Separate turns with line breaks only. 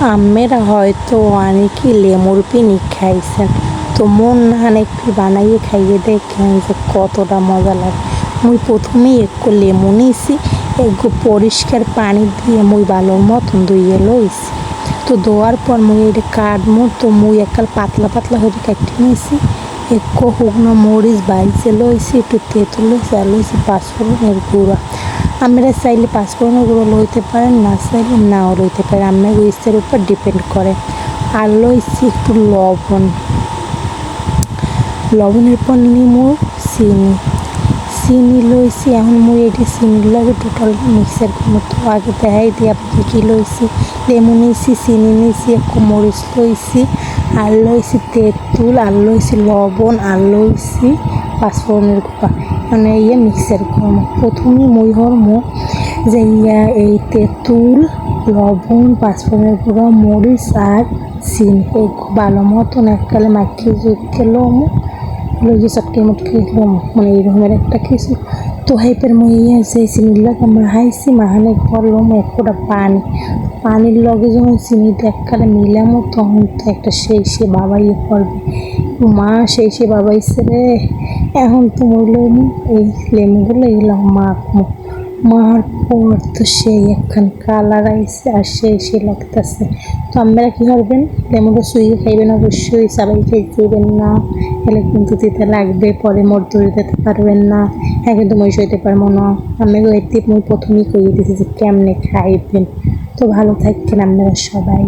আমেরা হয়তো অনেকই লেমুর পিনি খাইছেন। তো মন নাহান একটু বানাইয়ে খাইয়ে দেখেন যে কতটা মজা লাগে। মুই প্রথমেই একটু লেমু নিয়েছি একটু পরিষ্কার পানি দিয়ে মুই ভালোর মতন ধুইয়ে লইছি। তো ধোয়ার পর মুই এটা কাটমু তো মুই একাল পাতলা পাতলা হয়ে কাটি নিয়েছি একটু শুকনো মরিচ বাইছে লইছি, একটু তেঁতুল লইছি, আর লইছি পাঁচফোড়নের গুঁড়া। আমরা চাইলে পাঁচফোড়নের গুঁড়ো লইতে পারেন, না চাইলে নাও লইতে পারেন। আপনার ইচ্ছের উপর ডিপেন্ড করে। আর লইছি একটু লবণ। লবণের পর নিমু, চিনি। চিনি লইছি, এখন মুই এটি চিনি লাগে টোটাল মিক্সার করব তো আগে দেখাই দিয়ে আপনি কী লইছি। লেমু নিয়েছি চিনি নিয়েছি একটু মরিচ লইছি। আর লইছি তেঁতুল, আর লইছি লবণ, আর লইছি পাঁচফোড়নের গুঁড়া মানে ইয়ে মিক্সার করব প্রথমে মই হরমো যে ইয়া এই তেঁতুল, লবণ পাঁচফোড়নের গুঁড়া মরিচ আর চিনি এই ভালো মতন এককালে মাখিয়ে জুটকে লমু লইয়ে চটকে মুটকে লম মানে এইরকমের একটা কিছু। তো হাইপের মই ইয়ে যে চিনিগুলোকে মাহাইছি মাহানে করলাম এক ফোঁটা পানি। পানির লগে যখন চিনিটা এককালে মিলামো তখন তো একটা সেই সে বাবাই পড়বে মা সেই সে বাবাইছে রে। এখন তো মরলাম এই লেমুগুলো এগুলো মাখমো মার পর তো সেই একখান কালার আইসে আর সেই সে লাগতেছে। তো আপনারা কী করবেন? লেমুটা শুয়ে খাইবেন অবশ্যই, সবাই খেয়ে দিবেন না। এলে কিন্তু দিতে লাগবে, পরে মোর দৌড়ে দিতে পারবেন না। হ্যাঁ কিন্তু মই সইতে পারব না। আমি এতে মই প্রথমেই কইয়ে দিয়েছি যে কেমনে খাইবেন। তো ভালো থাকবেন আপনারা সবাই।